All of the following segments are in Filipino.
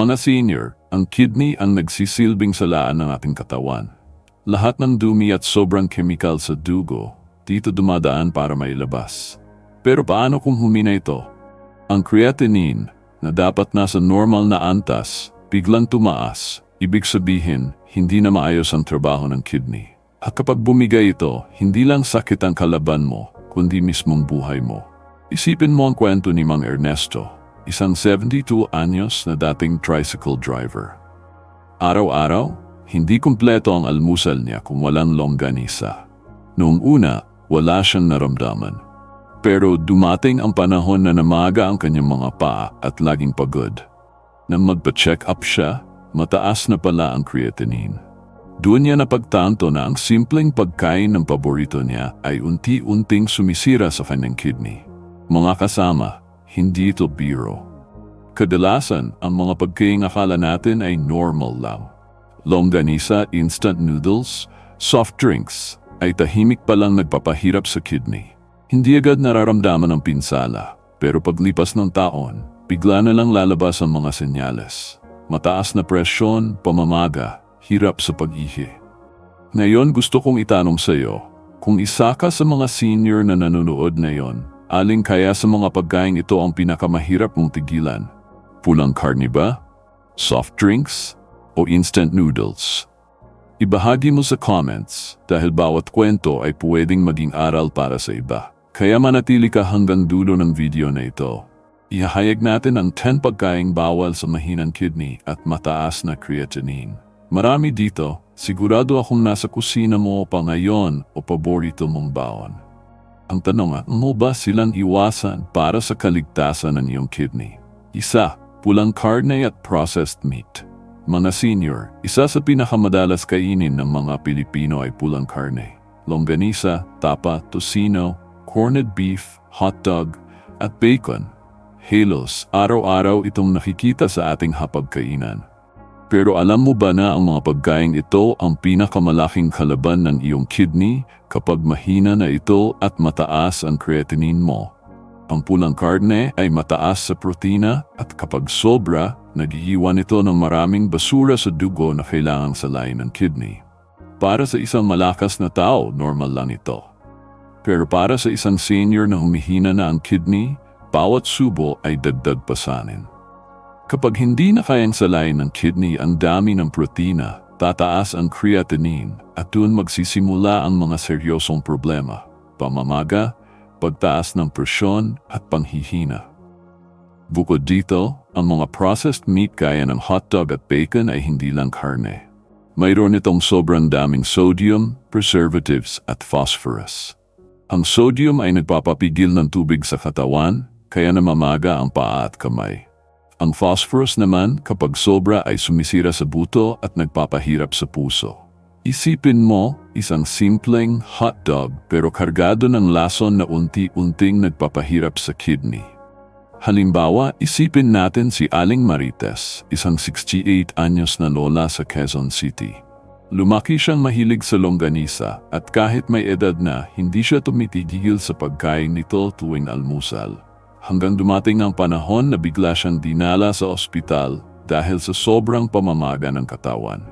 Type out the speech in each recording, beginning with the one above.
Mga senior, ang kidney ang nagsisilbing salaan ng ating katawan. Lahat ng dumi at sobrang chemical sa dugo, dito dumadaan para mailabas. Pero paano kung humina ito? Ang creatinine, na dapat nasa normal na antas, biglang tumaas, ibig sabihin, hindi na maayos ang trabaho ng kidney. At kapag bumigay ito, hindi lang sakit ang kalaban mo, kundi mismong buhay mo. Isipin mo ang kwento ni Mang Ernesto, isang 72 anyos na dating tricycle driver. Araw-araw, hindi kumpleto ang almusal niya kung walang longganisa. Noong una, wala siyang naramdaman. Pero dumating ang panahon na namaga ang kanyang mga paa at laging pagod. Nang magpa-check up siya, mataas na pala ang creatinine. Doon niya napagtanto na ang simpleng pagkain ng paborito niya ay unti-unting sumisira sa kanyang kidney. Mga kasama, hindi ito biro. Kadalasan, ang mga pagkain akala natin ay normal lang. Longganisa, instant noodles, soft drinks, ay tahimik palang nagpapahirap sa kidney. Hindi agad nararamdaman ang pinsala, pero paglipas ng taon, bigla na lang lalabas ang mga senyales. Mataas na presyon, pamamaga, hirap sa pag-ihi. Ngayon gusto kong itanong sa iyo, kung isa ka sa mga senior na nanonood na aling kaya sa mga pagkain ito ang pinakamahirap mong tigilan? Pulang karne ba? Soft drinks? O instant noodles? Ibahagi mo sa comments dahil bawat kwento ay pwedeng maging aral para sa iba. Kaya manatili ka hanggang dulo ng video na ito. Ihahayag natin ang 10 pagkaing bawal sa mahinang kidney at mataas na creatinine. Marami dito, sigurado akong nasa kusina mo pa ngayon o paborito mong baon. Ang tanong mo ba silang iwasan para sa kaligtasan ng iyong kidney? Isa, pulang karne at processed meat. Mga senior, isa sa pinakamadalas kainin ng mga Pilipino ay pulang karne. Longganisa, tapa, tocino, corned beef, hotdog, at bacon. Halos, araw-araw itong nakikita sa ating hapagkainan. Pero alam mo ba na ang mga pagkain ito ang pinakamalaking kalaban ng iyong kidney kapag mahina na ito at mataas ang creatinine mo? Ang pulang karne ay mataas sa protina at kapag sobra, nagiiwan ito ng maraming basura sa dugo na kailangang salain ng kidney. Para sa isang malakas na tao, normal lang ito. Pero para sa isang senior na humihina na ang kidney, bawat subo ay dagdag pasanin. Kapag hindi na kayang salain ng kidney ang dami ng protina, tataas ang creatinine at doon magsisimula ang mga seryosong problema, pamamaga, pagtaas ng presyon at panghihina. Bukod dito, ang mga processed meat gaya ng hotdog at bacon ay hindi lang karne. Mayroon itong sobrang daming sodium, preservatives at phosphorus. Ang sodium ay nagpapapigil ng tubig sa katawan, kaya namamaga ang paa at kamay. Ang phosphorus naman kapag sobra ay sumisira sa buto at nagpapahirap sa puso. Isipin mo, isang simpleng hotdog pero kargado ng lason na unti-unting nagpapahirap sa kidney. Halimbawa, isipin natin si Aling Marites, isang 68 anyos na lola sa Quezon City. Lumaki siyang mahilig sa longganisa at kahit may edad na, hindi siya tumitigil sa pagkain nito tuwing almusal. Hanggang dumating ang panahon na bigla siyang dinala sa ospital dahil sa sobrang pamamaga ng katawan.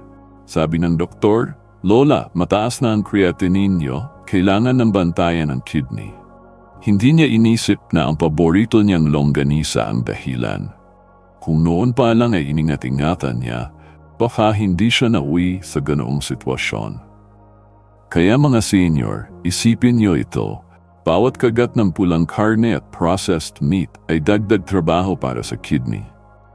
Sabi ng doktor, Lola, mataas na ang creatinine niyo, kailangan ng bantayan ng kidney. Hindi niya inisip na ang paborito niyang longganisa ang dahilan. Kung noon pa lang ay iningat-ingatan niya, baka hindi siya nauwi sa ganoong sitwasyon. Kaya mga senior, isipin niyo ito, bawat kagat ng pulang karne at processed meat ay dagdag trabaho para sa kidney.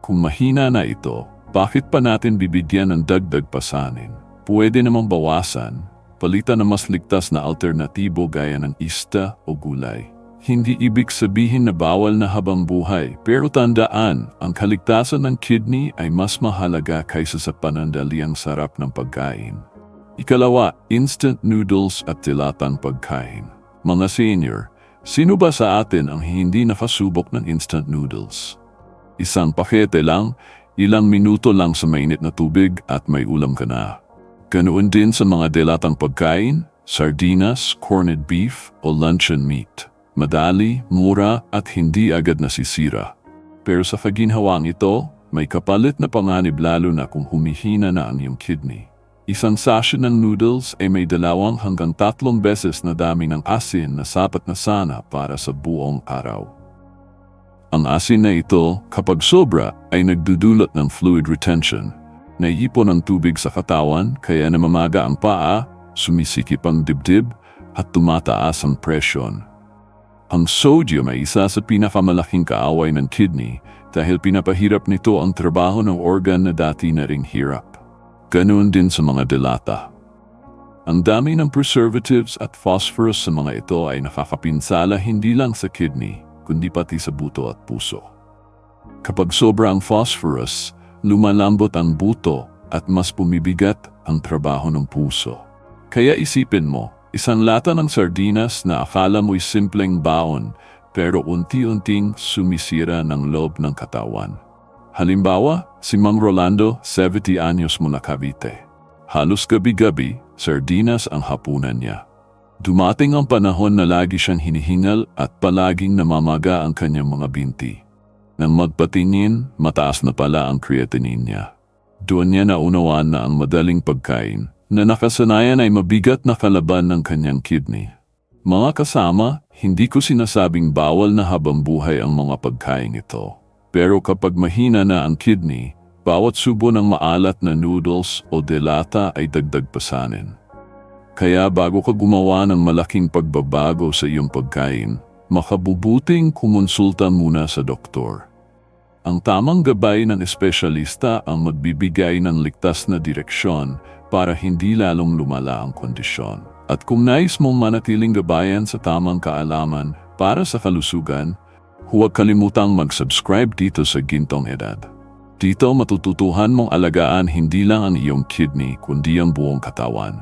Kung mahina na ito, bakit pa natin bibigyan ng dagdag pasanin? Pwede namang bawasan, palitan ng mas ligtas na alternatibo gaya ng ista o gulay. Hindi ibig sabihin na bawal na habang buhay, pero tandaan, ang kaligtasan ng kidney ay mas mahalaga kaysa sa panandaliang sarap ng pagkain. Ikalawa, instant noodles at tilatang pagkain. Mga senior, sino ba sa atin ang hindi nakasubok ng instant noodles? Isang pakete lang, ilang minuto lang sa mainit na tubig at may ulam ka na. Ganoon din sa mga dilatang pagkain, sardinas, corned beef o luncheon meat. Madali, mura at hindi agad nasisira. Pero sa kaginhawang ito, may kapalit na panganib lalo na kung humihina na ang iyong kidney. Isang sachet ng noodles ay may dalawang hanggang tatlong beses na dami ng asin na sapat na sana para sa buong araw. Ang asin na ito, kapag sobra, ay nagdudulot ng fluid retention. Naiipon ang tubig sa katawan kaya namamaga ang paa, sumisikip ang dibdib, at tumataas ang presyon. Ang sodium ay isa sa pinakamalaking kaaway ng kidney dahil pinapahirap nito ang trabaho ng organ na dati na ring hirap. Ganoon din sa mga delata. Ang dami ng preservatives at phosphorus sa mga ito ay nakakapinsala hindi lang sa kidney, kundi pati sa buto at puso. Kapag sobra ang phosphorus, lumalambot ang buto at mas pumibigat ang trabaho ng puso. Kaya isipin mo, isang lata ng sardinas na akala mo'y simpleng baon pero unti-unting sumisira ng loob ng katawan. Halimbawa, si Mang Rolando, 70 anyos mula Cavite. Halos gabi-gabi, sardinas ang hapunan niya. Dumating ang panahon na lagi siyang hinihingal at palaging namamaga ang kanyang mga binti. Nang magpatingin, mataas na pala ang creatinine niya. Doon niya naunawaan na ang madaling pagkain na nakasanayan ay mabigat na kalaban ng kanyang kidney. Mga kasama, hindi ko sinasabing bawal na habang buhay ang mga pagkain ito. Pero kapag mahina na ang kidney, bawat subo ng maalat na noodles o delata ay dagdag pasanin. Kaya bago ka gumawa ng malaking pagbabago sa iyong pagkain, makabubuting kumonsulta muna sa doktor. Ang tamang gabay ng espesyalista ang magbibigay ng ligtas na direksyon para hindi lalong lumala ang kondisyon. At kung nais mong manatiling gabayan sa tamang kaalaman para sa kalusugan, Huwag kalimutang mag-subscribe dito sa Gintong Edad. Dito matututuhan mong alagaan hindi lang ang iyong kidney kundi ang buong katawan.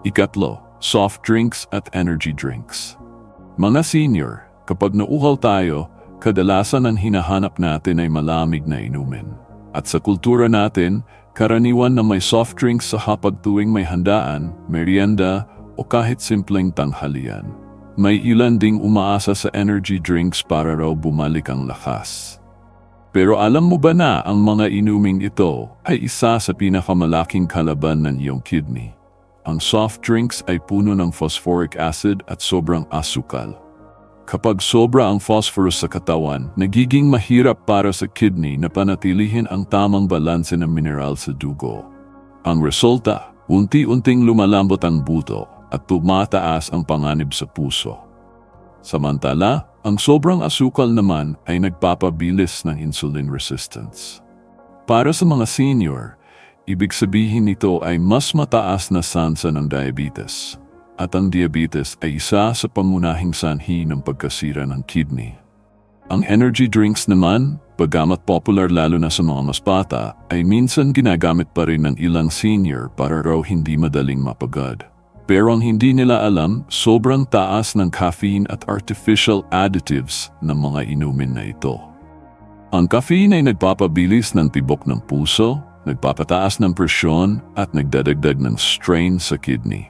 Ikatlo, soft drinks at energy drinks. Mga senior, kapag nauhaw tayo, kadalasan ang hinahanap natin ay malamig na inumin. At sa kultura natin, karaniwan na may soft drinks sa hapag tuwing may handaan, merienda o kahit simpleng tanghalian. May ilan ding umaasa sa energy drinks para raw bumalik ang lakas. Pero alam mo ba na ang mga inuming ito ay isa sa pinakamalaking kalaban ng iyong kidney? Ang soft drinks ay puno ng phosphoric acid at sobrang asukal. Kapag sobra ang phosphorus sa katawan, nagiging mahirap para sa kidney na panatilihin ang tamang balanse ng mineral sa dugo. Ang resulta, unti-unting lumalambot ang buto at tumataas ang panganib sa puso. Samantala, ang sobrang asukal naman ay nagpapabilis ng insulin resistance. Para sa mga senior, ibig sabihin nito ay mas mataas na sansa ng diabetes. At ang diabetes ay isa sa pangunahing sanhi ng pagkasira ng kidney. Ang energy drinks naman, pagamat popular lalo na sa mga mas bata, ay minsan ginagamit pa rin ng ilang senior para raw hindi madaling mapagod. Pero ang hindi nila alam, sobrang taas ng caffeine at artificial additives ng mga inumin na ito. Ang caffeine ay nagpapabilis ng tibok ng puso, nagpapataas ng presyon at nagdadagdag ng strain sa kidney.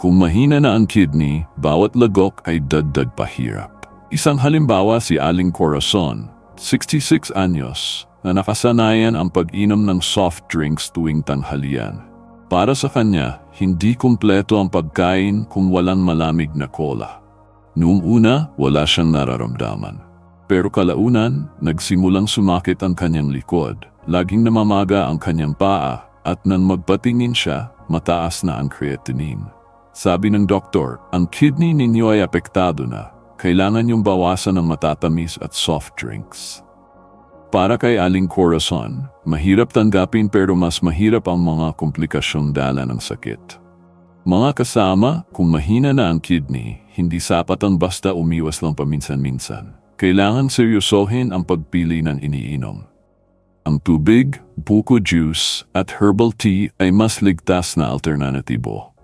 Kung mahina na ang kidney, bawat lagok ay dagdag pahirap. Isang halimbawa si Aling Corazon, 66 anyos, na nakasanayan ang pag-inom ng soft drinks tuwing tanghalian. Para sa kanya, hindi kumpleto ang pagkain kung walang malamig na kola. Noong una, wala siyang nararamdaman. Pero kalaunan, nagsimulang sumakit ang kanyang likod, laging namamaga ang kanyang paa, at nang magpatingin siya, mataas na ang creatinine. Sabi ng doktor, ang kidney ninyo ay apektado na. Kailangan niyong bawasan ng matatamis at soft drinks. Para kay Aling Corazon, mahirap tanggapin pero mas mahirap ang mga komplikasyong dala ng sakit. Mga kasama, kung mahina na ang kidney, hindi sapat ang basta umiwas lang paminsan-minsan. Kailangan seryosohin ang pagpili ng iniinom. Ang tubig, buko juice at herbal tea ay mas ligtas na alternatibo.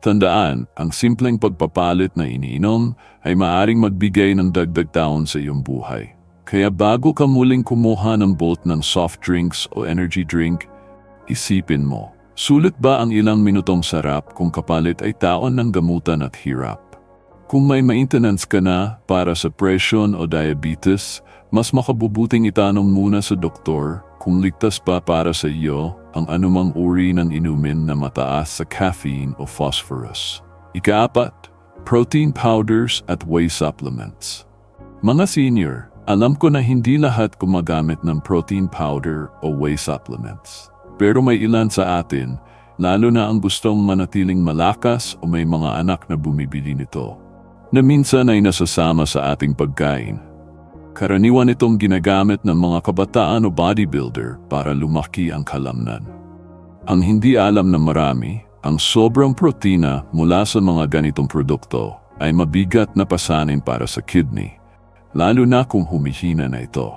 Tandaan, ang simpleng pagpapalit na iniinom ay maaring magbigay ng dagdag taon sa iyong buhay. Kaya bago ka muling kumuha ng bolt ng soft drinks o energy drink, isipin mo, sulit ba ang ilang minutong sarap kung kapalit ay taon ng gamutan at hirap? Kung may maintenance ka na para sa presyon o diabetes, mas makabubuting itanong muna sa doktor kung ligtas pa para sa iyo ang anumang uri ng inumin na mataas sa caffeine o phosphorus. Ikaapat, protein powders at whey supplements. Mga senior, alam ko na hindi lahat gumagamit ng protein powder o whey supplements. Pero may ilan sa atin, lalo na ang gustong manatiling malakas o may mga anak na bumibili nito, na minsan ay nasasama sa ating pagkain. Karaniwan itong ginagamit ng mga kabataan o bodybuilder para lumaki ang kalamnan. Ang hindi alam ng marami, ang sobrang protina mula sa mga ganitong produkto ay mabigat na pasanin para sa kidney, lalo na kung humihina na ito.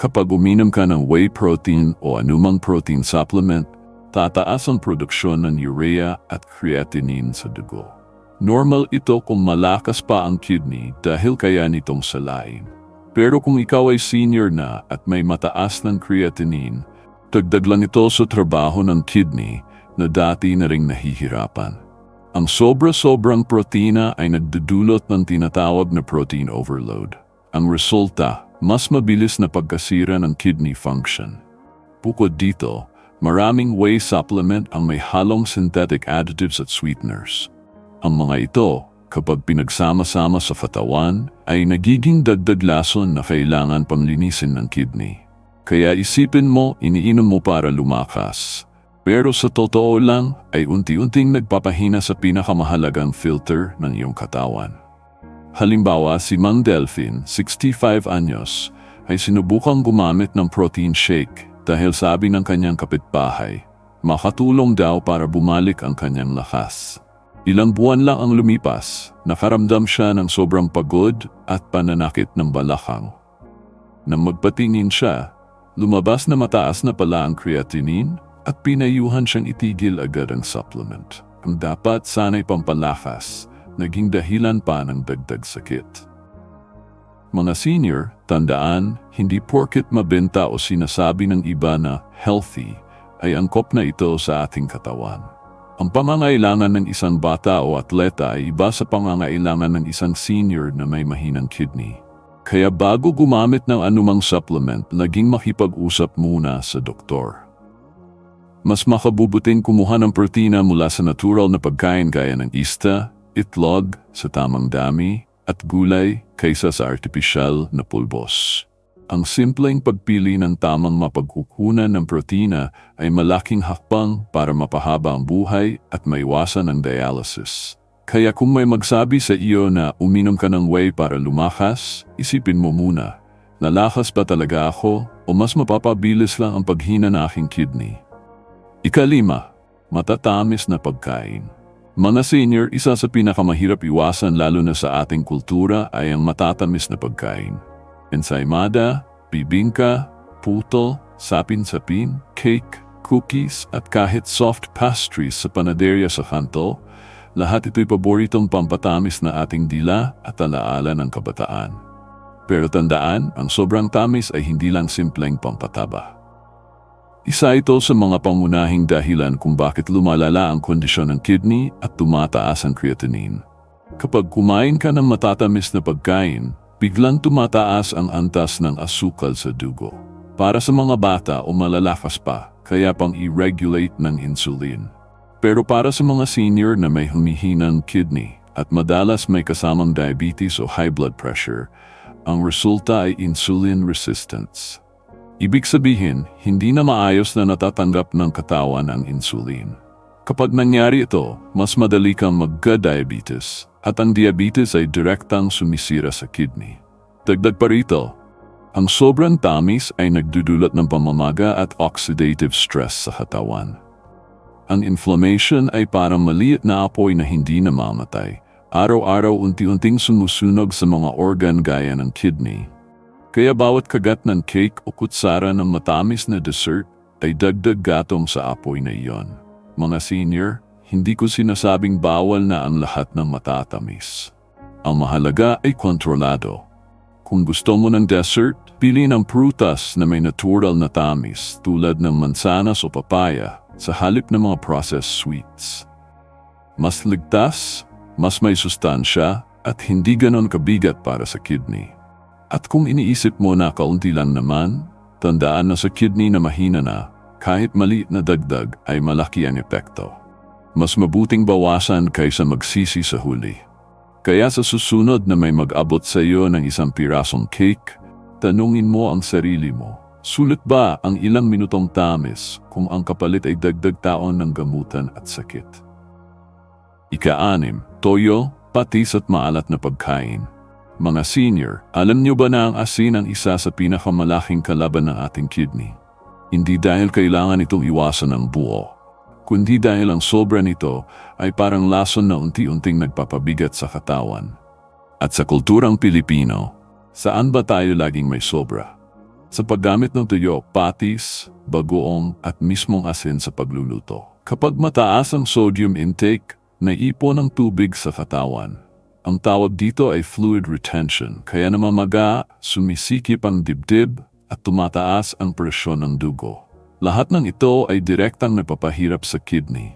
Kapag uminom ka ng whey protein o anumang protein supplement, tataas ang produksyon ng urea at creatinine sa dugo. Normal ito kung malakas pa ang kidney dahil kaya nitong salain. Pero kung ikaw ay senior na at may mataas ng creatinine, dagdag lang ito sa trabaho ng kidney na dati na ring nahihirapan. Ang sobra-sobrang protina ay nagdudulot ng tinatawag na protein overload. Ang resulta, mas mabilis na pagkasira ng kidney function. Bukod dito, maraming whey supplement ang may halong synthetic additives at sweeteners. Ang mga ito kapag pinagsama-sama sa fatawan, ay nagiging dagdag lason na kailangan pamlinisin ng kidney. Kaya isipin mo, iniinom mo para lumakas. Pero sa totoo lang, ay unti-unting nagpapahina sa pinakamahalagang filter ng iyong katawan. Halimbawa, si Mang Delphine, 65 anyos, ay sinubukang gumamit ng protein shake dahil sabi ng kanyang kapitbahay, makatulong daw para bumalik ang kanyang lakas. Ilang buwan lang ang lumipas, nakaramdam siya ng sobrang pagod at pananakit ng balakang. Nang magpatingin siya, lumabas na mataas na pala ang creatinine at pinayuhan siyang itigil agad ang supplement. Ang dapat sanay pampalakas, naging dahilan pa ng dagdag sakit. Mga senior, tandaan, hindi porket mabenta o sinasabi ng iba na healthy, ay angkop na ito sa ating katawan. Ang pangangailangan ng isang bata o atleta ay iba sa pangangailangan ng isang senior na may mahinang kidney. Kaya bago gumamit ng anumang supplement, laging makipag-usap muna sa doktor. Mas makabubuting kumuha ng protina mula sa natural na pagkain gaya ng ista, itlog, sa tamang dami, at gulay kaysa sa artificial na pulbos. Ang simpleng pagpili ng tamang mapagkukunan ng protina ay malaking hakbang para mapahaba ang buhay at maiwasan ang dialysis. Kaya kung may magsabi sa iyo na uminom ka ng whey para lumakas, isipin mo muna, lalakas ba talaga ako o mas mapapabilis lang ang paghina ng aking kidney? Ikalima, matatamis na pagkain. Mga senior, isa sa pinakamahirap iwasan lalo na sa ating kultura ay ang matatamis na pagkain ensaymada, bibingka, puto, sapin-sapin, cake, cookies at kahit soft pastries sa panaderya sa kanto, lahat ito'y paboritong pampatamis na ating dila at alaala ng kabataan. Pero tandaan, ang sobrang tamis ay hindi lang simpleng pampataba. Isa ito sa mga pangunahing dahilan kung bakit lumalala ang kondisyon ng kidney at tumataas ang creatinine. Kapag kumain ka ng matatamis na pagkain, biglang tumataas ang antas ng asukal sa dugo. Para sa mga bata o malalakas pa, kaya pang i-regulate ng insulin. Pero para sa mga senior na may humihinang kidney at madalas may kasamang diabetes o high blood pressure, ang resulta ay insulin resistance. Ibig sabihin, hindi na maayos na natatanggap ng katawan ang insulin. Kapag nangyari ito, mas madali kang magka-diabetes at ang diabetes ay direktang sumisira sa kidney. Dagdag pa rito, ang sobrang tamis ay nagdudulot ng pamamaga at oxidative stress sa katawan. Ang inflammation ay parang maliit na apoy na hindi namamatay. Araw-araw unti-unting sumusunog sa mga organ gaya ng kidney. Kaya bawat kagat ng cake o kutsara ng matamis na dessert ay dagdag gatong sa apoy na iyon. Mga senior, hindi ko sinasabing bawal na ang lahat ng matatamis. Ang mahalaga ay kontrolado. Kung gusto mo ng dessert, pili ng prutas na may natural na tamis tulad ng mansanas o papaya sa halip ng mga processed sweets. Mas ligtas, mas may sustansya at hindi ganon kabigat para sa kidney. At kung iniisip mo na kaunti lang naman, tandaan na sa kidney na mahina na, kahit maliit na dagdag ay malaki ang epekto. Mas mabuting bawasan kaysa magsisi sa huli. Kaya sa susunod na may mag-abot sa iyo ng isang pirasong cake, tanungin mo ang sarili mo, sulit ba ang ilang minutong tamis kung ang kapalit ay dagdag taon ng gamutan at sakit? Ika-anim, toyo, patis at maalat na pagkain. Mga senior, alam niyo ba na ang asin ang isa sa pinakamalaking kalaban ng ating kidney? Hindi dahil kailangan itong iwasan ng buo, kundi dahil ang sobra nito ay parang lason na unti-unting nagpapabigat sa katawan. At sa kulturang Pilipino, saan ba tayo laging may sobra? Sa paggamit ng tuyo, patis, bagoong at mismong asin sa pagluluto. Kapag mataas ang sodium intake, naipon ang tubig sa katawan. Ang tawag dito ay fluid retention, kaya namamaga, sumisikip ang dibdib at tumataas ang presyon ng dugo. Lahat ng ito ay direktang nagpapahirap sa kidney.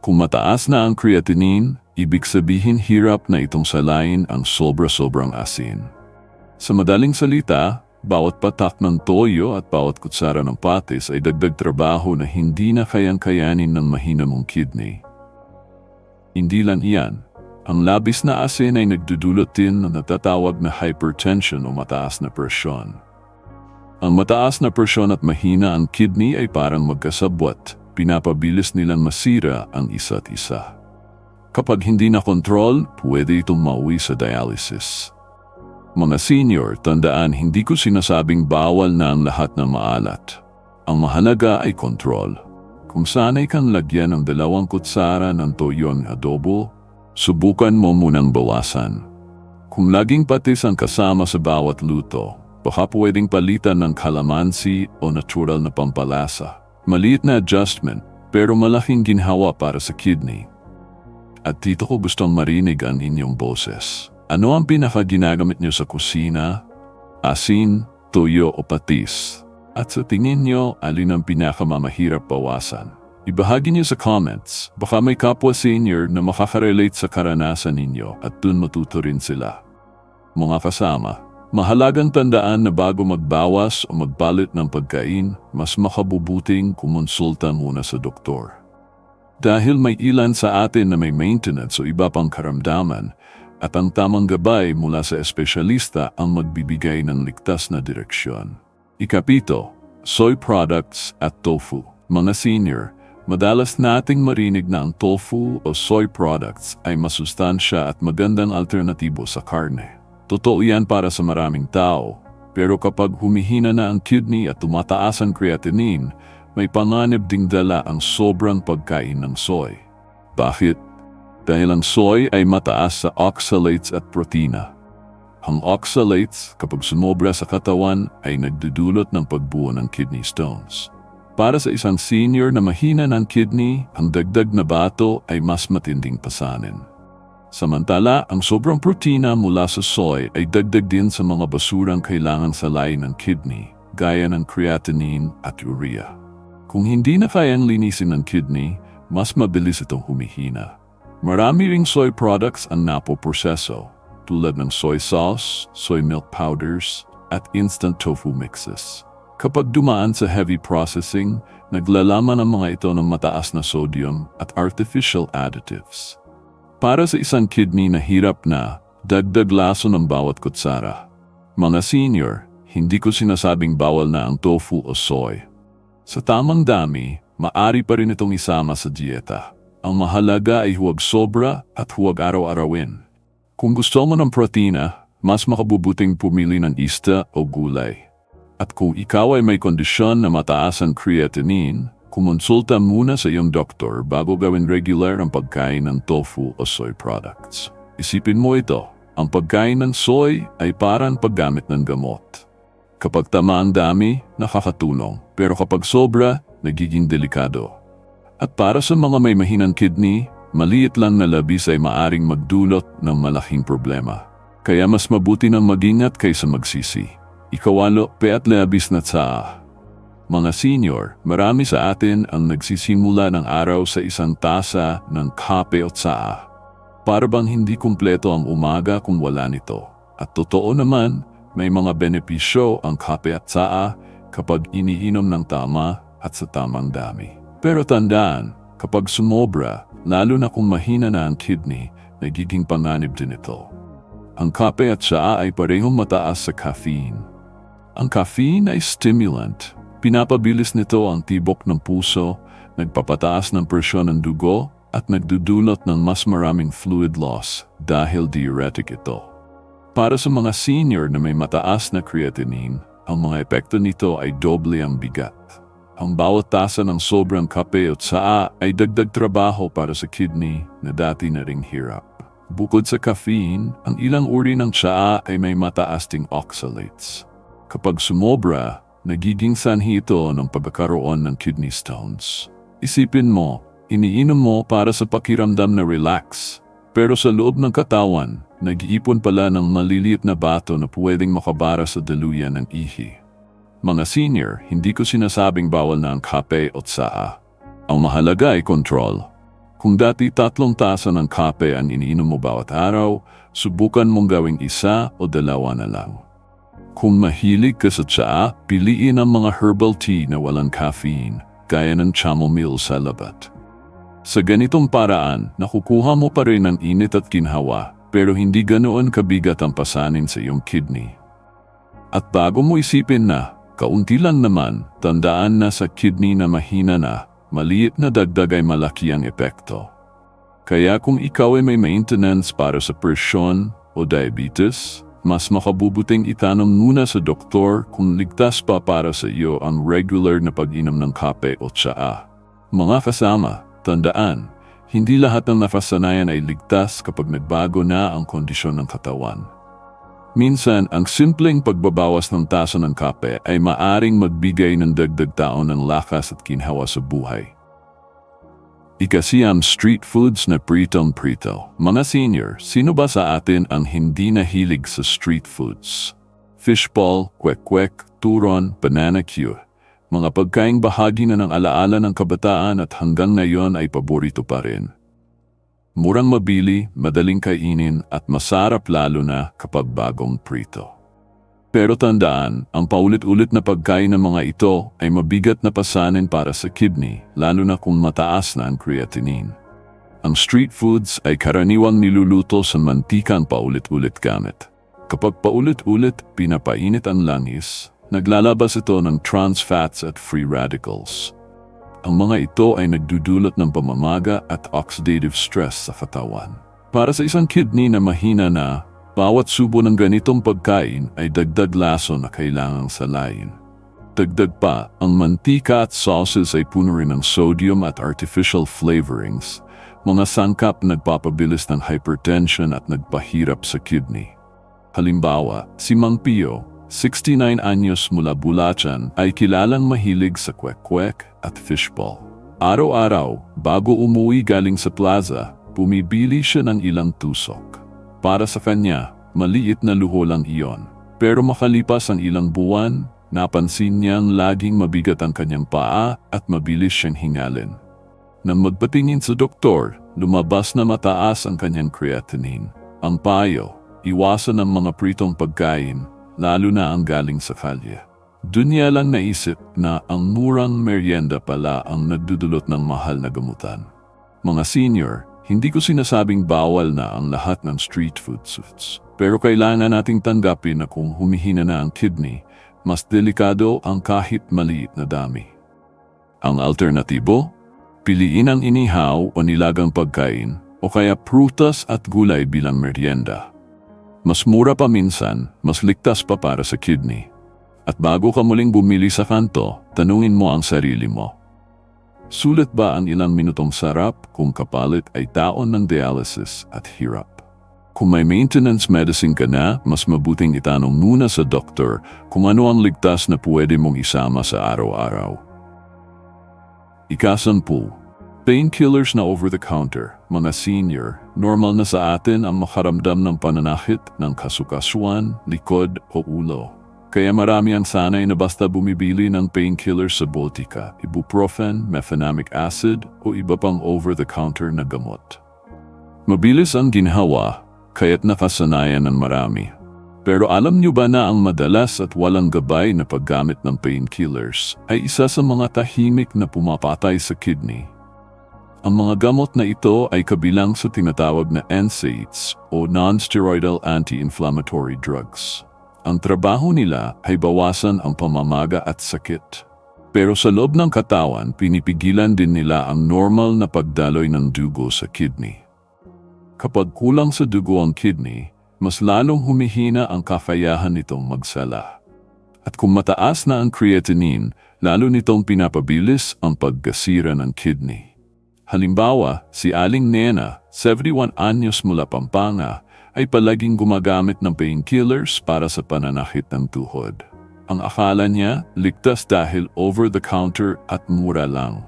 Kung mataas na ang creatinine, ibig sabihin hirap na itong salain ang sobra-sobrang asin. Sa madaling salita, bawat patak ng toyo at bawat kutsara ng patis ay dagdag trabaho na hindi na kayang-kayanin ng mahina mong kidney. Hindi lang iyan, ang labis na asin ay nagdudulot din ng natatawag na hypertension o mataas na presyon. Ang mataas na presyon at mahina ang kidney ay parang magkasabwat, pinapabilis nilang masira ang isa't isa. Kapag hindi na kontrol, pwede itong mauwi sa dialysis. Mga senior, tandaan hindi ko sinasabing bawal na ang lahat ng maalat. Ang mahalaga ay kontrol. Kung sanay kang lagyan ng dalawang kutsara ng toyong adobo, subukan mo munang bawasan. Kung laging patis ang kasama sa bawat luto, baka pwedeng palitan ng kalamansi o natural na pampalasa. Maliit na adjustment, pero malaking ginhawa para sa kidney. At dito ko gustong marinig ang inyong boses. Ano ang pinaka-ginagamit niyo sa kusina? Asin, tuyo o patis? At sa tingin niyo, alin ang pinakamamahirap bawasan? Ibahagi niyo sa comments. Baka may kapwa senior na makaka-relate sa karanasan ninyo at dun matuto rin sila. Mga kasama, mahalagang tandaan na bago magbawas o magpalit ng pagkain, mas makabubuting kumonsulta muna sa doktor. Dahil may ilan sa atin na may maintenance o iba pang karamdaman, at ang tamang gabay mula sa espesyalista ang magbibigay ng ligtas na direksyon. Ikapito, soy products at tofu. Mga senior, madalas nating marinig na ang tofu o soy products ay masustansya at magandang alternatibo sa karne. Totoo yan para sa maraming tao, pero kapag humihina na ang kidney at tumataas ang creatinine, may panganib ding dala ang sobrang pagkain ng soy. Bakit? Dahil ang soy ay mataas sa oxalates at protina. Ang oxalates, kapag sumobra sa katawan, ay nagdudulot ng pagbuo ng kidney stones. Para sa isang senior na mahina ng kidney, ang dagdag na bato ay mas matinding pasanin. Samantala, ang sobrang protina mula sa soy ay dagdag din sa mga basurang kailangan sa lain ng kidney, gaya ng creatinine at urea. Kung hindi na kayang linisin ng kidney, mas mabilis itong humihina. Marami ring soy products ang napoproseso, tulad ng soy sauce, soy milk powders, at instant tofu mixes. Kapag dumaan sa heavy processing, naglalaman ang mga ito ng mataas na sodium at artificial additives. Para sa isang kidney na hirap na, dagdag laso ng bawat kutsara. Mga senior, hindi ko sinasabing bawal na ang tofu o soy. Sa tamang dami, maari pa rin itong isama sa dieta. Ang mahalaga ay huwag sobra at huwag araw-arawin. Kung gusto mo ng protina, mas makabubuting pumili ng ista o gulay. At kung ikaw ay may kondisyon na mataas ang creatinine, kumonsulta muna sa iyong doktor bago gawin regular ang pagkain ng tofu o soy products. Isipin mo ito, ang pagkain ng soy ay parang paggamit ng gamot. Kapag tama ang dami, nakakatulong. Pero kapag sobra, nagiging delikado. At para sa mga may mahinang kidney, maliit lang na labis ay maaring magdulot ng malaking problema. Kaya mas mabuti nang magingat kaysa magsisi. Ikawalo, peat labis na tsaa. Mga senior, marami sa atin ang nagsisimula ng araw sa isang tasa ng kape o tsaa. Para bang hindi kumpleto ang umaga kung wala nito. At totoo naman, may mga benepisyo ang kape at tsaa kapag iniinom ng tama at sa tamang dami. Pero tandaan, kapag sumobra, lalo na kung mahina na ang kidney, nagiging panganib din ito. Ang kape at tsaa ay parehong mataas sa caffeine. Ang caffeine ay stimulant. Pinapabilis nito ang tibok ng puso, nagpapataas ng presyon ng dugo, at nagdudulot ng mas maraming fluid loss dahil diuretic ito. Para sa mga senior na may mataas na creatinine, ang mga epekto nito ay doble ang bigat. Ang bawat tasa ng sobrang kape o tsaa ay dagdag trabaho para sa kidney na dati na ring hirap. Bukod sa caffeine, ang ilang uri ng tsaa ay may mataas ding oxalates. Kapag sumobra, nagiging sanhi ito ng pagkakaroon ng kidney stones. Isipin mo, iniinom mo para sa pakiramdam na relax. Pero sa loob ng katawan, nag-iipon pala ng maliliit na bato na pwedeng makabara sa daluyan ng ihi. Mga senior, hindi ko sinasabing bawal na ang kape o tsaa. Ang mahalaga ay control. Kung dati tatlong tasa ng kape ang iniinom mo bawat araw, subukan mong gawing isa o dalawa na lang. Kung mahilig ka sa tsaa, piliin ang mga herbal tea na walang caffeine, gaya ng chamomile sa labat. Sa ganitong paraan, nakukuha mo pa rin ang init at kinhawa, pero hindi ganoon kabigat ang pasanin sa iyong kidney. At bago mo isipin na, kaunti lang naman, tandaan na sa kidney na mahina na, maliit na dagdag ay malaki ang epekto. Kaya kung ikaw ay may maintenance para sa presyon o diabetes, mas makabubuting itanong muna sa doktor kung ligtas pa para sa iyo ang regular na pag-inom ng kape o tsaa. Mga kasama, tandaan, hindi lahat ng nafasanayan ay ligtas kapag nagbago na ang kondisyon ng katawan. Minsan, ang simpleng pagbabawas ng tasa ng kape ay maaring magbigay ng dagdag taon ng lakas at kinhawa sa buhay. Ikasiyam street foods na pritong-prito. Mga senior, sino ba sa atin ang hindi nahilig sa street foods? Fishball, kwek-kwek, turon, banana cue. Mga pagkaing bahagi na ng alaala ng kabataan at hanggang ngayon ay paborito pa rin. Murang mabili, madaling kainin at masarap lalo na kapag bagong prito. Pero tandaan, ang paulit-ulit na pagkain ng mga ito ay mabigat na pasanin para sa kidney, lalo na kung mataas na ang creatinine. Ang street foods ay karaniwang niluluto sa mantikang paulit-ulit gamit. Kapag paulit-ulit pinapainit ang langis, naglalabas ito ng trans fats at free radicals. Ang mga ito ay nagdudulot ng pamamaga at oxidative stress sa katawan. Para sa isang kidney na mahina na, bawat subo ng ganitong pagkain ay dagdag laso na kailangang salayin. Dagdag pa, ang mantika at sauces ay puno rin ng sodium at artificial flavorings, mga sangkap na nagpapabilis ng hypertension at nagpahirap sa kidney. Halimbawa, si Mang Pio, 69 anyos mula Bulacan, ay kilalang mahilig sa kwek-kwek at fishball. Araw-araw, bago umuwi galing sa plaza, bumibili siya ng ilang tusok. Para sa kanya, maliit na luho lang iyon. Pero makalipas ang ilang buwan, napansin niyang laging mabigat ang kanyang paa at mabilis siyang hingalin. Nang magpatingin sa doktor, lumabas na mataas ang kanyang creatinine. Ang payo, iwasan ang mga pritong pagkain, lalo na ang galing sa kalye. Doon niya lang naisip na ang murang merienda pala ang nagdudulot ng mahal na gamutan. Mga senior, hindi ko sinasabing bawal na ang lahat ng street food foods. Pero kailangan nating tanggapin na kung humihina na ang kidney, mas delikado ang kahit maliit na dami. Ang alternatibo? Piliin ang inihaw o nilagang pagkain o kaya prutas at gulay bilang merienda. Mas mura pa minsan, mas ligtas pa para sa kidney. At bago ka muling bumili sa kanto, tanungin mo ang sarili mo. Sulit ba ang ilang minutong sarap kung kapalit ay taon ng dialysis at hirap? Kung may maintenance medicine ka na, mas mabuting itanong muna sa doktor kung ano ang ligtas na pwede mong isama sa araw-araw. Ikasampu, painkillers na over-the-counter, mga senior, normal na sa atin ang makaramdam ng pananakit ng kasukasuan, likod o ulo. Kaya marami ang sanay na basta bumibili ng painkiller sa botika, ibuprofen, mefenamic acid o iba pang over-the-counter na gamot. Mabilis ang ginhawa, kaya't nakasanayan ng marami. Pero alam niyo ba na ang madalas at walang gabay na paggamit ng painkillers ay isa sa mga tahimik na pumapatay sa kidney? Ang mga gamot na ito ay kabilang sa tinatawag na NSAIDs o non-steroidal anti-inflammatory drugs. Ang trabaho nila ay bawasan ang pamamaga at sakit. Pero sa loob ng katawan, pinipigilan din nila ang normal na pagdaloy ng dugo sa kidney. Kapag kulang sa dugo ang kidney, mas lalong humihina ang kafayahan nitong magsala. At kung mataas na ang creatinine, lalo nitong pinapabilis ang pagkasira ng kidney. Halimbawa, si Aling Nena, 71 anyos mula Pampanga, ay palaging gumagamit ng painkillers para sa pananakit ng tuhod. Ang akala niya, ligtas dahil over-the-counter at mura lang.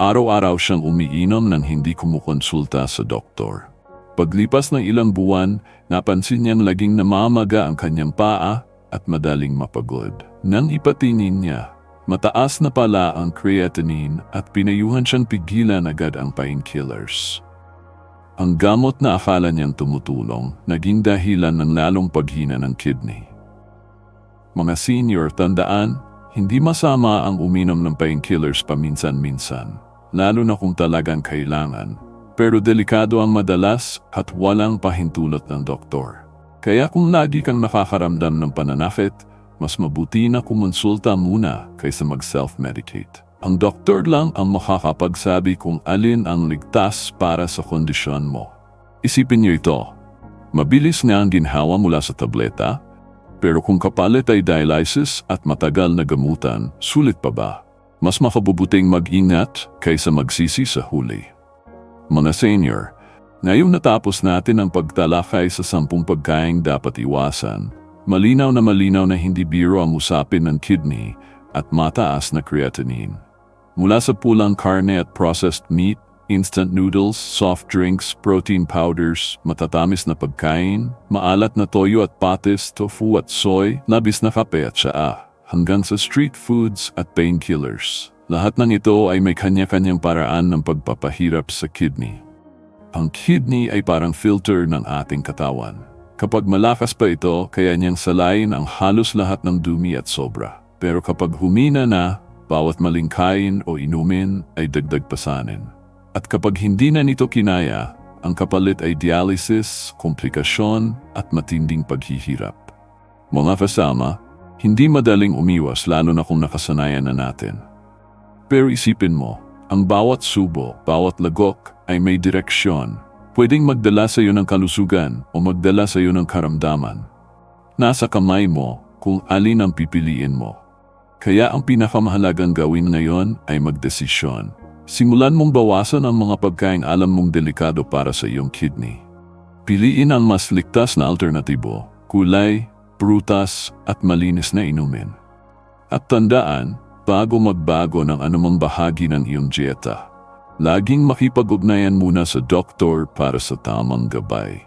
Araw-araw siyang umiinom nang hindi kumukonsulta sa doktor. Paglipas ng ilang buwan, napansin niyang laging namamaga ang kanyang paa at madaling mapagod. Nang ipatingin niya, mataas na pala ang creatinine at pinayuhan siyang pigilan agad ang painkillers. Ang gamot na akala niyang tumutulong, naging dahilan ng lalong paghina ng kidney. Mga senior, tandaan, hindi masama ang uminom ng painkillers paminsan-minsan, lalo na kung talagang kailangan. Pero delikado ang madalas at walang pahintulot ng doktor. Kaya kung lagi kang nakakaramdam ng pananakit, mas mabuti na kumonsulta muna kaysa mag-self-medicate. Ang doktor lang ang makakapagsabi kung alin ang ligtas para sa kondisyon mo. Isipin niyo ito, mabilis nga ang ginhawa mula sa tableta, pero kung kapalit ay dialysis at matagal na gamutan, sulit pa ba? Mas makabubuting mag-ingat kaysa magsisi sa huli. Mga senior, ngayong natapos natin ang pagtalakay sa sampung pagkaing dapat iwasan, malinaw na malinaw na hindi biro ang usapin ng kidney at mataas na creatinine. Mula sa pulang karne at processed meat, instant noodles, soft drinks, protein powders, matatamis na pagkain, maalat na toyo at patis, tofu at soy, labis na kape at tsaa, hanggang sa street foods at painkillers. Lahat ng ito ay may kanya-kanyang paraan ng pagpapahirap sa kidney. Ang kidney ay parang filter ng ating katawan. Kapag malakas pa ito, kaya niyang salayin ang halos lahat ng dumi at sobra. Pero kapag humina na, bawat maling kain o inumin ay dagdag pasanin. At kapag hindi na nito kinaya, ang kapalit ay dialysis, komplikasyon at matinding paghihirap. Mga kasama, hindi madaling umiwas lalo na kung nakasanayan na natin. Pero isipin mo, ang bawat subo, bawat lagok ay may direksyon. Pwedeng magdala sa iyo ng kalusugan o magdala sa iyo ng karamdaman. Nasa kamay mo kung alin ang pipiliin mo. Kaya ang pinakamahalagang gawin ngayon ay magdesisyon. Simulan mong bawasan ang mga pagkain alam mong delikado para sa iyong kidney. Piliin ang mas ligtas na alternatibo, kulay, prutas at malinis na inumin. At tandaan, bago magbago ng anumang bahagi ng iyong dieta, laging makipag-ugnayan muna sa doktor para sa tamang gabay.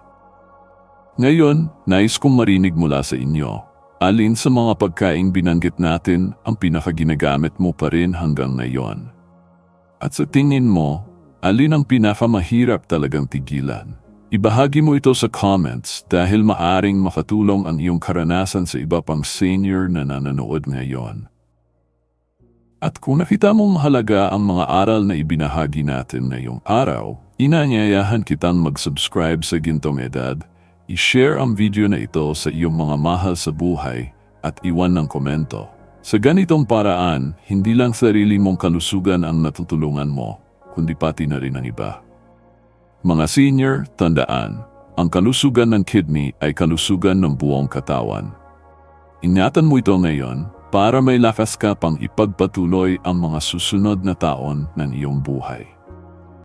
Ngayon, nais kong marinig mula sa inyo, alin sa mga pagkaing binanggit natin ang pinakaginagamit mo pa rin hanggang ngayon. At sa tingin mo, alin ang pinakamahirap talagang tigilan? Ibahagi mo ito sa comments dahil maaring makatulong ang iyong karanasan sa iba pang senior na nanonood ngayon. At kung nakita mong mahalaga ang mga aral na ibinahagi natin ngayong araw, inanyayahan kitang mag-subscribe sa Gintong Edad, i-share ang video na ito sa iyong mga mahal sa buhay at iwan ng komento. Sa ganitong paraan, hindi lang sarili mong kalusugan ang natutulungan mo, kundi pati na rin ang iba. Mga senior, tandaan, ang kalusugan ng kidney ay kalusugan ng buong katawan. Ingatan mo ito ngayon para may lakas ka pang ipagpatuloy ang mga susunod na taon ng iyong buhay.